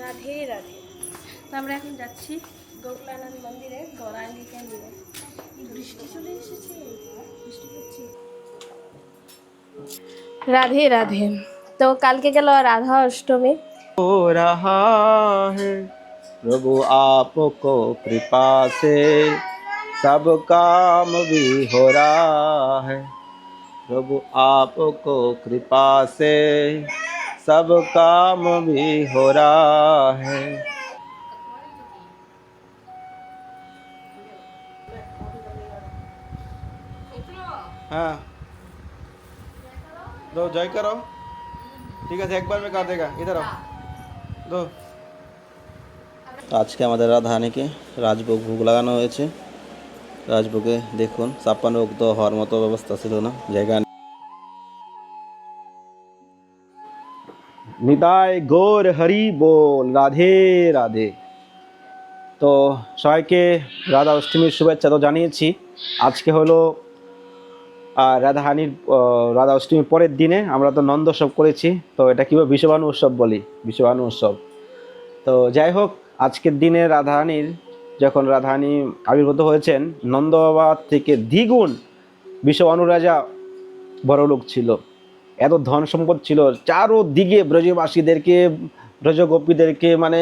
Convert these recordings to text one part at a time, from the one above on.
রাধে রাধে। তো আমরা এখন যাচ্ছি গোকুলানন্দ মন্দিরে গৌরাঙ্গিকে নিয়ে। বৃষ্টি চলে এসেছে বৃষ্টি হচ্ছে। রাধে রাধে। তো কালকে গেল রাধা অষ্টমী। ও রাহা হ্যাঁ प्रभु आपको कृपा से सब काम भी हो रहा है। प्रभु आपको कृपा से सब काम भी हो रहा है। हाँ। दो, जय करो। ठीक है, एक बार में कर देगा। इधर आओ। दो। আজকে আমাদের রাধাহানিকে রাজভোগ ভোগ লাগানো হয়েছে। রাজভোগে দেখুন, ছাপ্পান্ন ভোগ তো হওয়ার মতো ব্যবস্থা ছিল না, জায়গা। নিতাই গৌর হরি বল, রাধে রাধে। তো সবাইকে রাধা অষ্টমীর শুভেচ্ছা তো জানিয়েছি। আজকে হলো আর রাধাহানির রাধা অষ্টমীর পরের দিনে আমরা তো নন্দোৎসব করেছি। তো এটা কীভাবে বিশ্ববানু উৎসব বলি? বিশ্ববানু উৎসব। তো যাই হোক আজকের দিনে রাধাহানির যখন রাধাহানি আবির্ভূত হয়েছেন নন্দ বাবা থেকে দ্বিগুণ বিশ্ববানু রাজা বড়লোক ছিল। এত ধন সম্পদ ছিল। চারোদিকে ব্রজবাসীদেরকে, ব্রজগোপীদেরকে মানে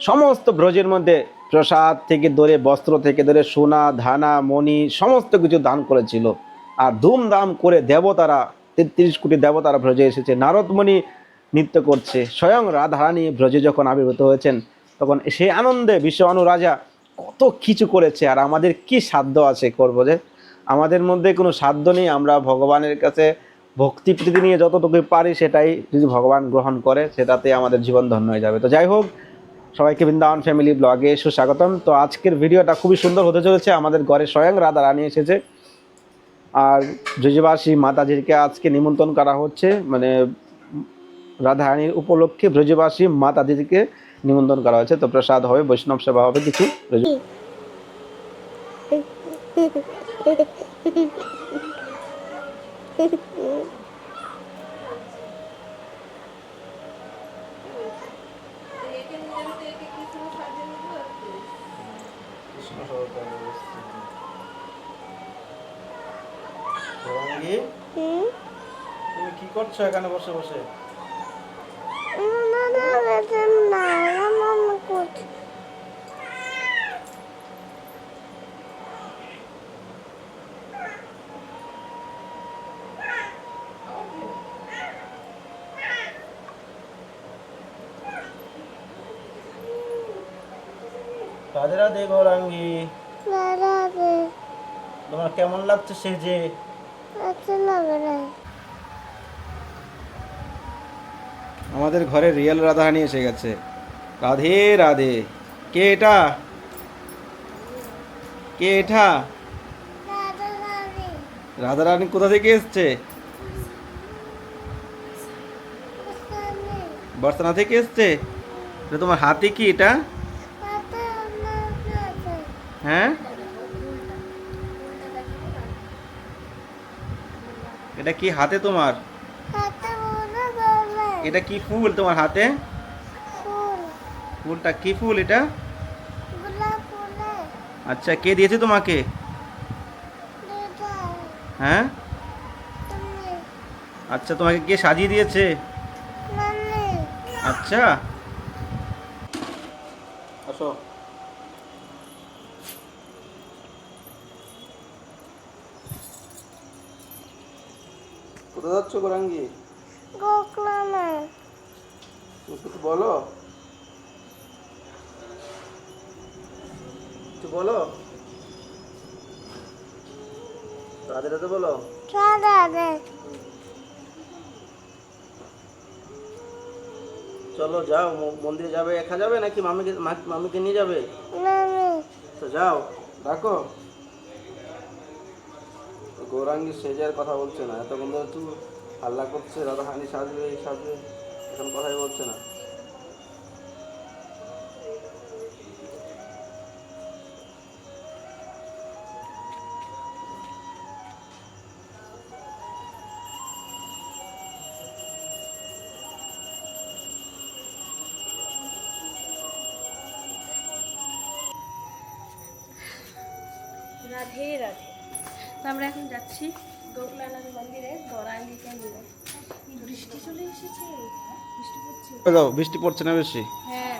সমস্ত ব্রজের মধ্যে প্রসাদ থেকে ধরে, বস্ত্র থেকে ধরে, সোনা, ধানা, মণি, সমস্ত কিছু দান করেছিল। আর ধুমধাম করে দেবতারা, তেত্রিশ কোটি দেবতারা ব্রজে এসেছে। নারদমণি নৃত্য করছে। স্বয়ং রাধারানী ব্রজে যখন আবির্ভূত হয়েছেন তখন সে আনন্দে বিশ্ববানু রাজা কত কিছু করেছে আর আমাদের কি সাধ্য আছে করব যে? আমাদের মধ্যে কোনো সাধ্য নেই, আমরা ভগবানের কাছে ভক্তি প্রীতি নিয়ে যতটুকু পারি সেটাই যদি ভগবান গ্রহণ করে, সেটাতে আমাদের জীবন ধন্য হয়ে যাবে। তো যাই হোক, সবাইকে বৃন্দাবন ফ্যামিলি ব্লগে সুস্বাগতম। তো আজকের ভিডিওটা খুবই সুন্দর হতে চলেছে, আমাদের ঘরে স্বয়ং রাধা রানী এসেছে। আর ব্রজবাসী মাতাজিকে আজকে নিমন্ত্রণ করা হচ্ছে মানে রাধারানীর উপলক্ষে ব্রজবাসী মাতাজিকে নিমন্ত্রণ করা হয়েছে, তো প্রসাদ হবে, বৈষ্ণব সেবা হবে, কিছু তুমি কি করছ এখানে বসে বসে? রাধে রাধে গৌরাঙ্গী। তোমার কেমন লাগছে সেজে আমাদের ঘরে রিয়েল রাধাহানি এসে গেছে। রাধে রাধে। কে এটা? কে এটা? রাধারানী। কোথা থেকে এসছে? বর্তনা থেকে এসছে? এটা তোমার হাতে কি এটা? হ্যাঁ? এটা কি হাতে তোমার? এটা কি ফুল তোমার হাতে? ফুলটা কি ফুল এটা? আচ্ছা কে দিয়েছে তোমাকে? হ্যাঁ? আচ্ছা তোমাকে কে সাজিয়ে দিয়েছে? আচ্ছা আসো কোথায় যাচ্ছ গোরাঙ্গি তুমি কিছু বলো কিছু বলো রাধে রাধে বলো চলো যাও মন্দিরে যাবে, একা যাবে নাকি মামিকে মামিকে নিয়ে যাবে? তো যাও, ডাকো। গৌরাঙ্গি সেজার কথা বলছে না, এতক্ষণ ধরে তুই হাল্লা করছে রাধাহানি সাজবে, এই সাজবে এখন কথাই বলছে না। তো আমরা এখন যাচ্ছি গোকলানাথ মন্দিরে গৌরাঙ্গিকে নিয়ে। বৃষ্টি চলে এসেছে। বৃষ্টি পড়ছে বৃষ্টি পড়ছে না বেশি? হ্যাঁ।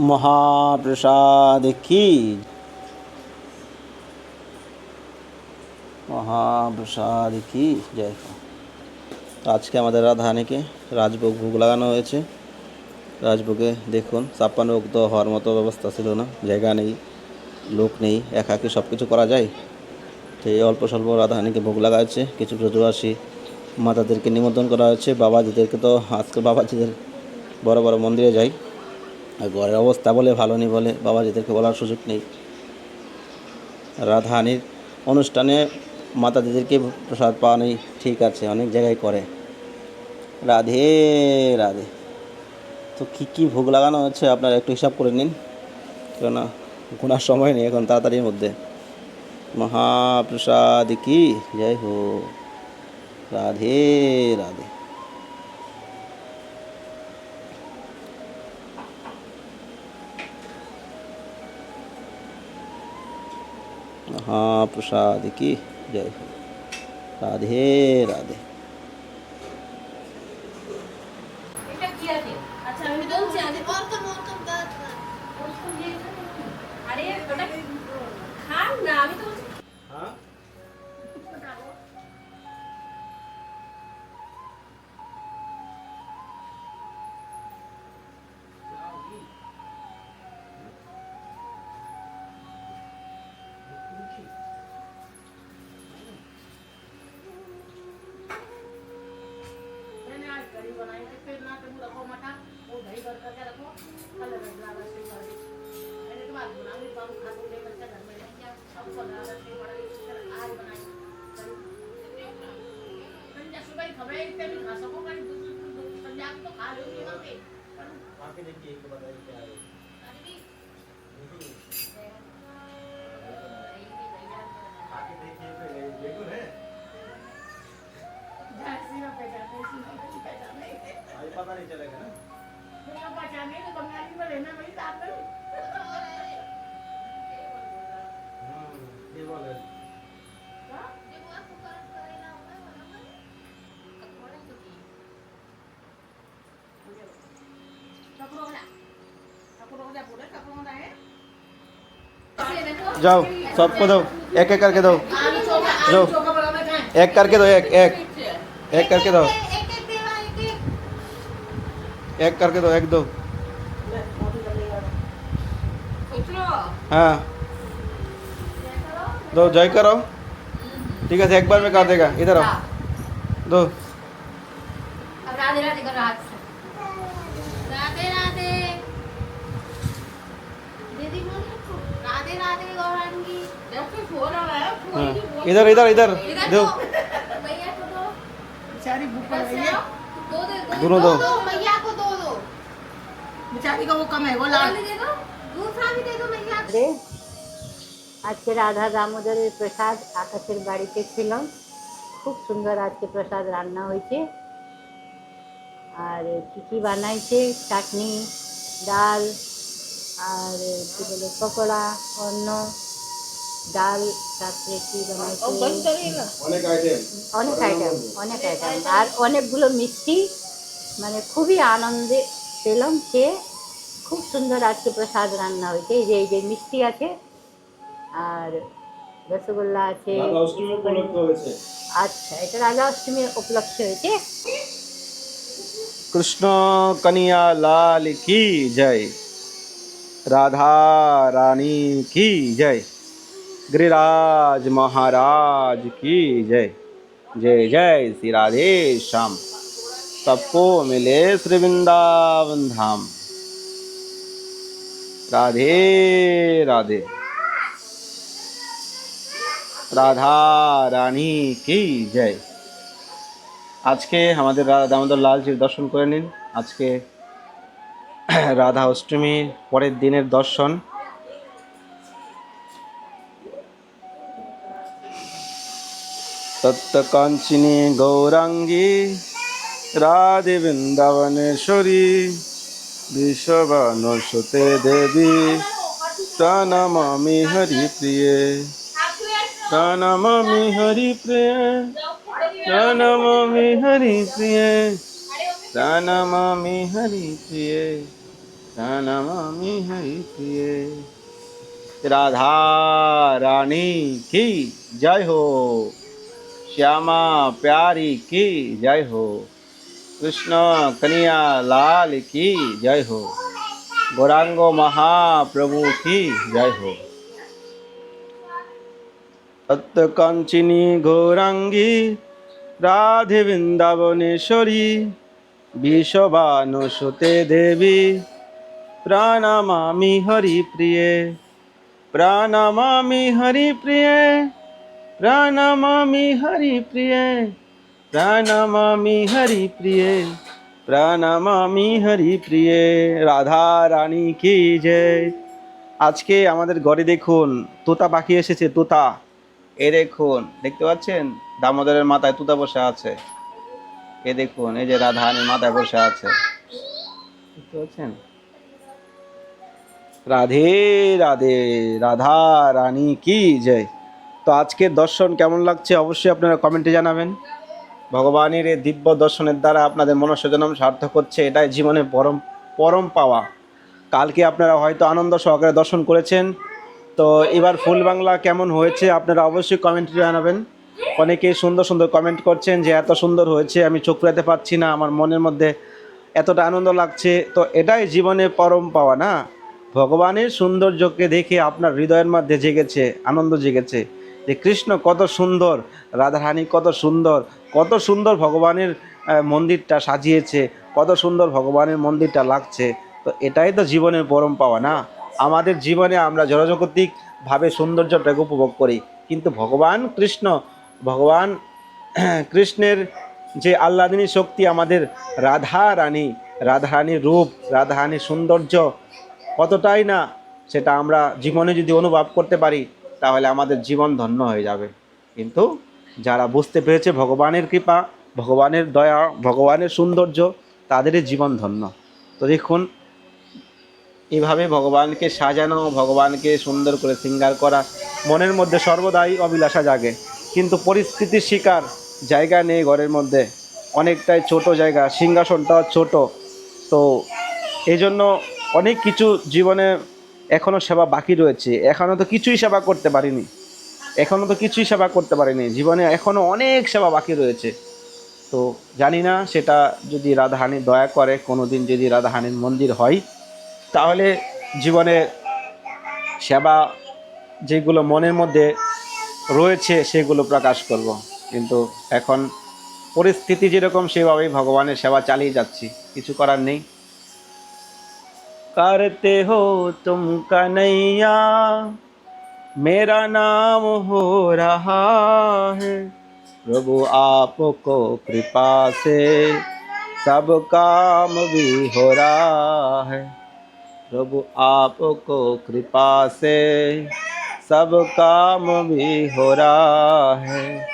মহাপ্রসাদ কি? মহাপ্রসাদ কি? জয় আজকে আমাদের রাধাহানিকে রাজভোগ ভোগ লাগানো হয়েছে। রাজভোগে দেখুন, ছাপ্পান্ন ভোগ তো হওয়ার মতো ব্যবস্থা ছিল না। জায়গা নেই, লোক নেই, একাকে সব কিছু করা যায়। তো এই অল্প স্বল্প রাধাহানিকে ভোগ লাগা হয়েছে। কিছু ব্রজবাসী মাতাদেরকে নিমন্ত্রণ করা হয়েছে। বাবাজিদেরকে তো আজকে বাবাজিদের বড় বড় মন্দিরে যাই। আর ঘরের অবস্থা বলে ভালো নেই বলে বাবা যেদেরকে বলার সুযোগ নেই। রাধাহানির অনুষ্ঠানে মাতা দিদিরকে প্রসাদ পাওয়া নেই, ঠিক আছে, অনেক জায়গায় করে। রাধে রাধে। তো কী কী ভোগ লাগানো হচ্ছে আপনারা একটু হিসাব করে নিন। কেননা গোনার সময় নেই এখন তাড়াতাড়ির মধ্যে। মহাপ্রসাদ কি? জয় হো রাধে রাধে। महाप्रसाद की जय। राधे राधे। ફેર ના તમે લખો મટા હું દહીં ભર કરકે રખો કલર રગડાવા છે મારે એને તો મારું બનાવી બારું ખાતું લે બચ્ચા ઘર મેં क्या सब बनाना से बड़ा इस आज बनाई। संजय सुबह खबरें, इतने भी खा सको कहीं दूसरी संजय तो खा लो नहीं मत पर आके देखिए, एक बताइए क्या है। चलेगा ना? हम्म, जाओ सबको दो। एक एक करके दो। जो एक करके दो एक एक। एक करके दो। एक करके दो एक दो। हाँ। दो जय करो। ठीक है एक बार में कर देगा। इधर आओ। दो। राधे राधे करो हाथ से राधे राधे दीदी राधे राधे गौरांगी हाँ, इधर इधर इधर। दो। भैया को दो। बेचारी भूख है। है दो दो दोनों दो। दो भैया दो दो बेचारी का वो कम है वो लाल वाली दे दो दूसरा भी दे दो भैया को। রে আজকে রাধা দামোদরের প্রসাদ আকাশের বাড়িতে ছিলাম খুব সুন্দর আজকে প্রসাদ রান্না হয়েছে আর কী কী বানাইছে চাটনি ডাল আর কী বলে পকোড়া অন্ন ডাল তারপরে কী বানাইছে অনেক আইটেম অনেক আইটেম অনেক আইটেম আর অনেকগুলো মিষ্টি মানে খুবই আনন্দে পেলাম খেয়ে খুব সুন্দর আজকে প্রসাদ রান্না হয়েছে এই যে এই যে মিষ্টি আছে আর রসগোল্লা আছে হয়েছে আচ্ছা এটা রাজা অষ্টমী উপলক্ষে হয়েছে কৃষ্ণ কনিয়া লাল কি জয় রাধা রানী কি জয় गिरिराज महाराज की जय जय जय श्री राधे श्याम सबको मिले श्री वृंदावन धाम राधे राधे রাধা রানী কি জয় আজকে আমাদের রাধা দামোদর লালজির দর্শন করে নিন আজকে রাধা অষ্টমীর পরের দিনের দর্শন তত্ত্বকাঞ্চিনী গৌরাঙ্গী রাধে বৃন্দাবনেশ্বরী, বিশ্ববানসতে দেবী তনমি হরি প্রিয়ে তনমি হরি প্রিয়ে তনমি হরি প্রিয়ে তনমি হরি প্রিয়ে তনমি হরি প্রিয়ে রাধা রানী কি জয় হো, শ্যামা প্যারি কি জয় হো। कृष्ण कन्या लाल की जय हो गौरांगो महाप्रभु की जय हो तत्कांचिनी गौरांगी राधे वृंदावनेश्वरी विश्वभानुसुते देवी प्रणमामि हरिप्रिये प्रणमामि हरिप्रिये প্রাণমামি হরি প্রিয়ে প্রাণমামি হরি প্রিয়ে, প্রাণমামি হরি প্রিয়ে, রাধা রানী কি জয় আজকে আমাদের ঘরে দেখুন, তোতা পাখি এসেছে, তোতা। এ দেখুন, দেখতে পাচ্ছেন? দামোদরের মাথায় তোতা বসে আছে। এ দেখুন, এই যে রাধা রানীর মাথায় বসে আছে। দেখতে পাচ্ছেন? রাধে রাধে, রাধা রানী কি জয় তো আজকের দর্শন কেমন লাগছে অবশ্যই আপনারা কমেন্টে জানাবেন। ভগবানের এই দিব্য দর্শনের দ্বারা আপনাদের মনস্বজনম সার্থক হচ্ছে, এটাই জীবনে পরম পরম পাওয়া। কালকে আপনারা হয়তো আনন্দ সহকারে দর্শন করেছেন। তো এবার ফুল বাংলা কেমন হয়েছে আপনারা অবশ্যই কমেন্টে জানাবেন। অনেকেই সুন্দর সুন্দর কমেন্ট করছেন যে, এত সুন্দর হয়েছে, আমি চোখ ফেরাতে পারছি না, আমার মনের মধ্যে এতটা আনন্দ লাগছে। তো এটাই জীবনে পরম পাওয়া না? ভগবানের সৌন্দর্যকে দেখে আপনার হৃদয়ের মধ্যে জেগেছে, আনন্দ জেগেছে যে, কৃষ্ণ কত সুন্দর, রাধারানী কত সুন্দর কত সুন্দর ভগবানের মন্দিরটা সাজিয়েছে, কত সুন্দর ভগবানের মন্দিরটা লাগছে। তো এটাই তো জীবনের পরম পাওয়া, না? আমাদের জীবনে আমরা জড়জাগতিকভাবে সৌন্দর্যটাকে উপভোগ করি। কিন্তু ভগবান কৃষ্ণ, ভগবান কৃষ্ণের যে আল্লাদিনী শক্তি আমাদের রাধা রানী রাধারানীর রূপ রাধারানীর সৌন্দর্য কতটাই না, সেটা আমরা জীবনে যদি অনুভব করতে পারি, তাহলে আমাদের জীবন ধন্য হয়ে যাবে। কিন্তু যারা বুঝতে পেরেছে ভগবানের কৃপা, ভগবানের দয়া, ভগবানের সৌন্দর্য, তাদেরই জীবন ধন্য। তো দেখুন, এভাবে ভগবানকে সাজানো, ভগবানকে সুন্দর করে সিঙ্গার করা, মনের মধ্যে সর্বদাই অভিলাষা জাগে। কিন্তু পরিস্থিতির শিকার জায়গা নেই ঘরের মধ্যে। অনেকটাই ছোট জায়গা, সিংহাসনটাও ছোট। তো এই জন্য অনেক কিছু জীবনে এখনও সেবা বাকি রয়েছে। এখনও তো কিছুই সেবা করতে পারিনি। এখনও তো কিছুই সেবা করতে পারিনি জীবনে এখনও অনেক সেবা বাকি রয়েছে তো জানি না সেটা যদি রাধাহানি দয়া করে কোনো দিন যদি রাধাহানির মন্দির হয় তাহলে জীবনে সেবা যেগুলো মনের মধ্যে রয়েছে সেগুলো প্রকাশ করব কিন্তু এখন পরিস্থিতি যেরকম সেভাবেই ভগবানের সেবা চালিয়ে যাচ্ছি কিছু করার নেই करते हो तुम कन्हैया मेरा नाम हो रहा है। प्रभु आपको कृपा से सब काम भी हो रहा है। प्रभु आपको कृपा से सब काम भी हो रहा है।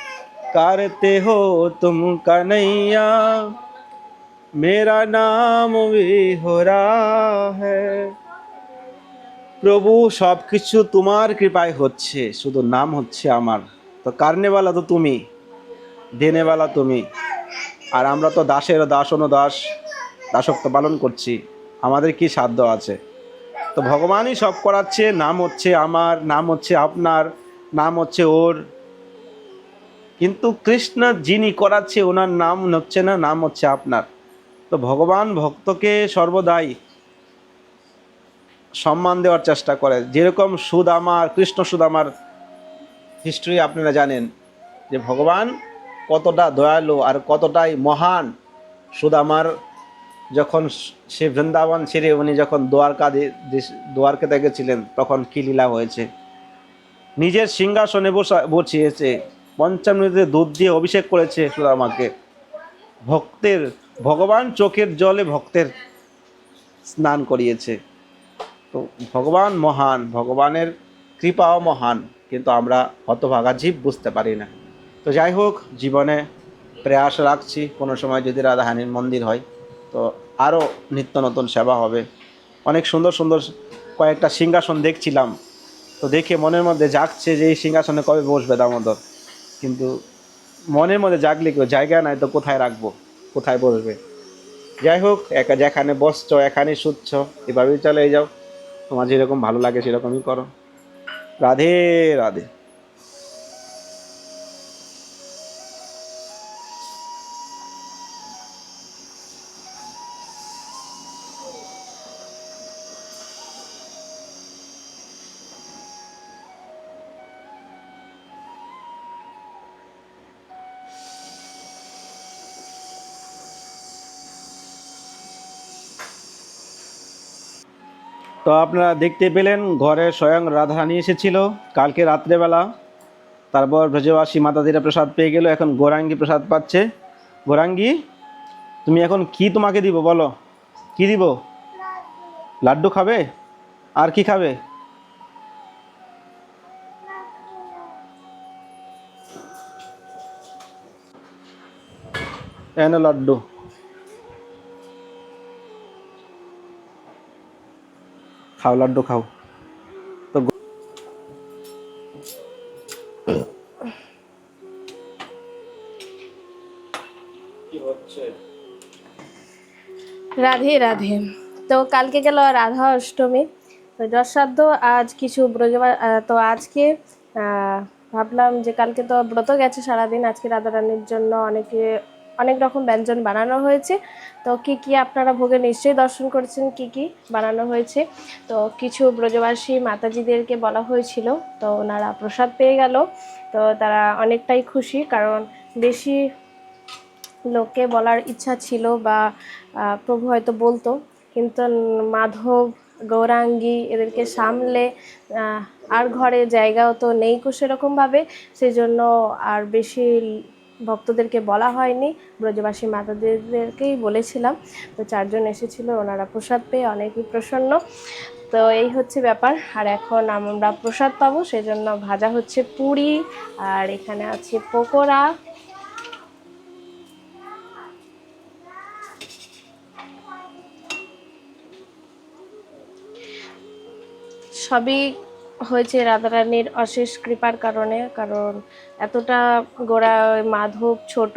करते हो तुम कन्हैया, मेरा नाम भी हो रहा है। প্রভু সব কিছু তোমার কৃপায় হচ্ছে, শুধু নাম হচ্ছে আমার। তো কারনেওয়ালা তো তুমি দেনেওয়ালা তুমি। আর আমরা তো দাসের দাস অনুদাস, দাসত্ব পালন করছি। আমাদের কি সাধ্য আছে? তো ভগবানই সব করাচ্ছে, নাম হচ্ছে আমার, নাম হচ্ছে আপনার, নাম হচ্ছে ওর। কিন্তু কৃষ্ণ যিনি করাচ্ছে, ওনার নাম হচ্ছে না, নাম হচ্ছে আপনার। তো ভগবান ভক্তকে সর্বদাই সম্মান দেওয়ার চেষ্টা করে। যেরকম সুদামার কৃষ্ণ সুদামার হিস্ট্রি আপনারা জানেন যে ভগবান কতটা দয়ালু আর কতটাই মহান সুদামার যখন সে বৃন্দাবন ছেড়ে উনি যখন দ্বারকা দে- দেশ- গেছিলেন, তখন কী লীলা হয়েছে? নিজের সিংহাসনে বসা, বসিয়েছে পঞ্চামৃতে দুধ দিয়ে অভিষেক করেছে সুদামাকে ভক্তের, ভগবান চোখের জলে ভক্তের স্নান করিয়েছে। তো ভগবান মহান, ভগবানের কৃপাও মহান, কিন্তু আমরা হতভাগা জীব বুঝতে পারি না। তো যাই হোক, জীবনে প্রয়াস রাখছি। কোনো সময় যদি রাধাহানির মন্দির হয়, তো আরও নিত্য নতুন সেবা হবে। অনেক সুন্দর সুন্দর কয়েকটা সিংহাসন দেখছিলাম। তো দেখে মনের মধ্যে জাগছে যে এই সিংহাসনে কবে বসবে দামোদর। কিন্তু মনের মধ্যে জাগলে কেউ, জায়গা নাই তো কোথায় রাখব? কোথায় বসবে? যাই হোক, একা যেখানে বসছো এখানে শুচ্ছ, এভাবেই চলে যাও। তোমার যেরকম ভালো লাগে সেরকমই করো। রাধে রাধে। তো আপনারা দেখতে পেলেন, ঘরে স্বয়ং রাধারানী এসেছিল। কালকে রাত্রেবেলা তারপর ব্রজবাসী মাতাদিরা প্রসাদ পেয়ে গেল, এখন গোরাঙ্গি প্রসাদ পাচ্ছে। গোরাঙ্গি, তুমি এখন কি তোমাকে দিব বলো? কি দিব? লাড্ডু খাবে? আর কি খাবে? এনে লাড্ডু। খাও লাড্ডু খাও। তো রাধে রাধে। তো কালকে গেল রাধা অষ্টমী। তো আজ কিছু ব্রজবা আহ, তো আজকে ভাবলাম যে কালকে তো ব্রত গেছে সারাদিন। আজকে রাধারানীর জন্য অনেকে অনেক রকম ব্যঞ্জন বানানো হয়েছে। তো কি কি আপনারা ভোগে নিশ্চয়ই দর্শন করেছেন, কি কি বানানো হয়েছে? তো কিছু ব্রজবাসী মাতাজিদেরকে বলা হয়েছিল, তো ওনারা প্রসাদ পেয়ে গেল। তো তারা অনেকটাই খুশি, কারণ বেশি লোককে বলার ইচ্ছা ছিল বা প্রভু হয়তো বলতো, কিন্তু মাধব, গৌরাঙ্গী এদেরকে সামলে আর ঘরে জায়গাও তো নেই সেরকমভাবে সেই জন্য আর বেশি ভক্তদেরকে বলা হয়নি, ব্রজবাসী মাতাদেরকেই বলেছিলাম। তো চারজন এসেছিল, ওনারা প্রসাদ পেয়ে অনেকই প্রসন্ন। তো এই হচ্ছে ব্যাপার। আর এখন আমরা প্রসাদ পাবো, সেজন্য ভাজা হচ্ছে পুরি, আর এখানে আছে পকোড়া। সবই হয়েছে রাধারানীর অশেষ কৃপার কারণে, কারণ এতটা গোড়া মাধব ছোট,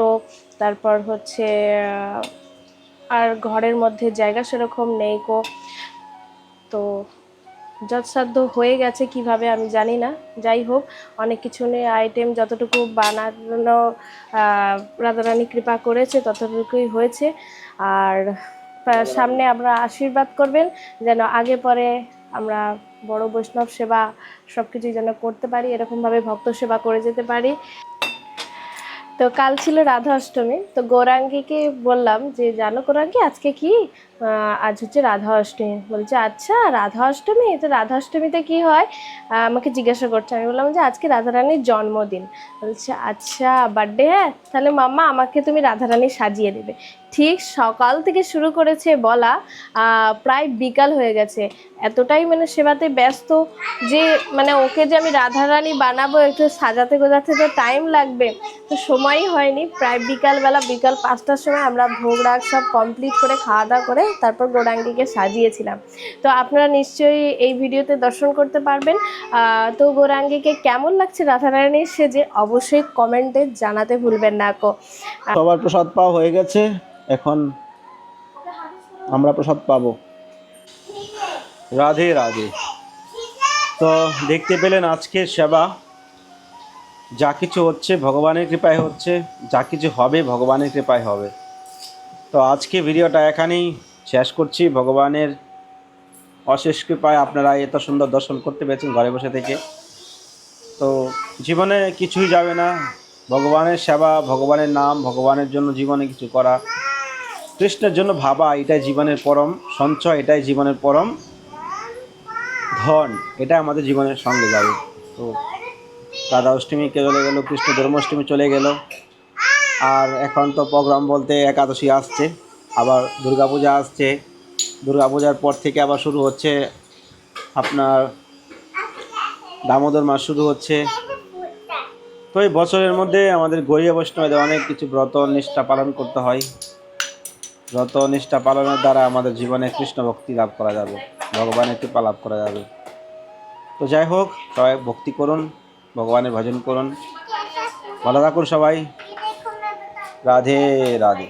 তারপর হচ্ছে আর ঘরের মধ্যে জায়গা সেরকম নেই কো। তো যৎসাধ্য হয়ে গেছে কীভাবে আমি জানি না। যাই হোক, অনেক কিছু নিয়ে আইটেম যতটুকু বানানো রাধারানী কৃপা করেছে ততটুকুই হয়েছে। আর সামনে আমরা আশীর্বাদ করবেন, যেন আগে পরে আমরা বড় বৈষ্ণব সেবা সব কিছুই যেন করতে পারি, এরকমভাবে ভক্ত সেবা করে যেতে পারি। তো কাল ছিল রাধা অষ্টমী তো গৌরাঙ্গীকে বললাম যে, জানো গৌরাঙ্গী, আজকে কি আজ হচ্ছে রাধা অষ্টমী বলছে আচ্ছা রাধা অষ্টমী তো রাধা অষ্টমীতে কী হয়? আমাকে জিজ্ঞাসা করছে। আমি বললাম যে, আজকে রাধারানীর জন্মদিন। বলছে আচ্ছা বার্থডে হ্যাঁ? তাহলে মাম্মা, আমাকে তুমি রাধারানী সাজিয়ে দেবে। ঠিক সকাল থেকে শুরু করেছে বলা প্রায় বিকাল হয়ে গেছে। এতটাই মানে সেবাতে ব্যস্ত যে মানে ওকে যে আমি রাধারানী বানাবো, একটু সাজাতে গোজাতে তো টাইম লাগবে। তো সময়ই হয়নি। প্রায় বিকালবেলা, বিকাল পাঁচটার সময় আমরা ভোগ, রাগ সব কমপ্লিট করে খাওয়া দাওয়া করে তারপর গৌরাঙ্গীকে সাজিয়েছিলাম। তো আপনারা নিশ্চয়ই এই ভিডিওতে দর্শন করতে পারবেন। তো গৌরাঙ্গীকে কেমন লাগছে রাধারানীর সেজে অবশ্যই কমেন্টে জানাতে ভুলবেন না কো। সবার প্রসাদ পাওয়া হয়ে গেছে। এখন আমরা প্রসাদ পাবো। রাধে রাধে। তো দেখতে পেলেন আজকের সেবা। যা কিছু হচ্ছে ভগবানের কৃপায় হচ্ছে, যা কিছু হবে ভগবানের কৃপায় হবে। তো আজকে ভিডিওটা এখানেই শেষ করছি। ভগবানের অশেষ কৃপায় আপনারা এত সুন্দর দর্শন করতে পেরেছেন ঘরে বসে থেকে। তো জীবনে কিছুই যাবে না। ভগবানের সেবা, ভগবানের নাম, ভগবানের জন্য জীবনে কিছু করা, কৃষ্ণের জন্য ভাবা, এটাই জীবনের পরম, সঞ্চয়, এটাই জীবনের পরম ধন এটা আমাদের জীবনের সঙ্গে যাবে। তো রাধা অষ্টমীকে চলে গেল, কৃষ্ণ জন্মাষ্টমী চলে গেল। আর এখন তো প্রোগ্রাম বলতে একাদশী আসছে, আবার দুর্গাপূজা আসছে। দুর্গাপূজার পর থেকে আবার শুরু হচ্ছে আপনার দামোদর মাস শুরু হচ্ছে। তো এই বছরের মধ্যে আমাদের গরিয়া বৈষ্ণবদের অনেক কিছু ব্রত নিষ্ঠা পালন করতে হয়। ব্রত নিষ্ঠা পালনের দ্বারা আমাদের জীবনে কৃষ্ণ ভক্তি লাভ করা যাবে, ভগবানের কৃপা লাভ করা যাবে। তো যাই হোক, সবাই ভক্তি করুন। ভগবানের ভজন করুন। ভালো থাকুন সবাই। রাধে রাধে।